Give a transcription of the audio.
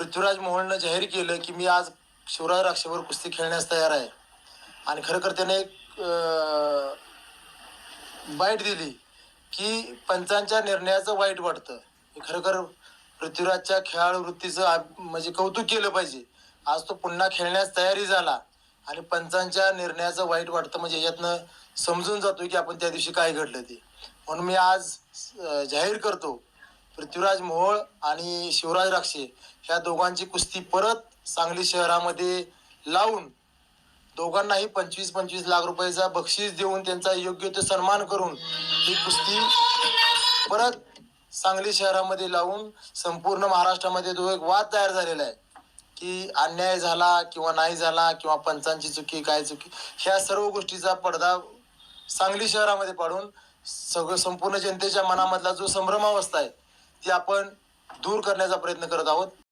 पृथ्वीराज मोहननं जाहीर केलं की मी आज शिवराज राक्षेवर कुस्ती खेळण्यास तयार आहे. आणि खरं तर त्याने एक बाईट दिली की पंचांच्या निर्णयाचं वाईट वाटतं. हे खरोखर पृथ्वीराजच्या खेळाडू वृत्तीचं म्हणजे कौतुक केलं पाहिजे. आज तो पुन्हा खेळण्यास तयारी झाला आणि पंचांच्या निर्णयाचं वाईट वाटतं म्हणजे याच्यातनं समजून जातो की आपण त्या दिवशी काय घडलं ते. म्हणून मी आज जाहीर करतो पृथ्वीराज मोहोळ आणि शिवराज राक्षे ह्या दोघांची कुस्ती परत सांगली शहरामध्ये लावून दोघांनाही पंचवीस पंचवीस लाख रुपयाचा बक्षीस देऊन त्यांचा योग्य तो सन्मान करून ही कुस्ती परत सांगली शहरामध्ये लावून संपूर्ण महाराष्ट्रामध्ये तो एक वाद तयार झालेला आहे की अन्याय झाला किंवा नाही झाला किंवा पंचांची चुकी काय चुकी ह्या सर्व गोष्टीचा पडदा सांगली शहरामध्ये पाडून सगळं संपूर्ण जनतेच्या मनामधला जो संभ्रमावस्था आहे ती आपण दूर करण्याचा प्रयत्न करत आहोत.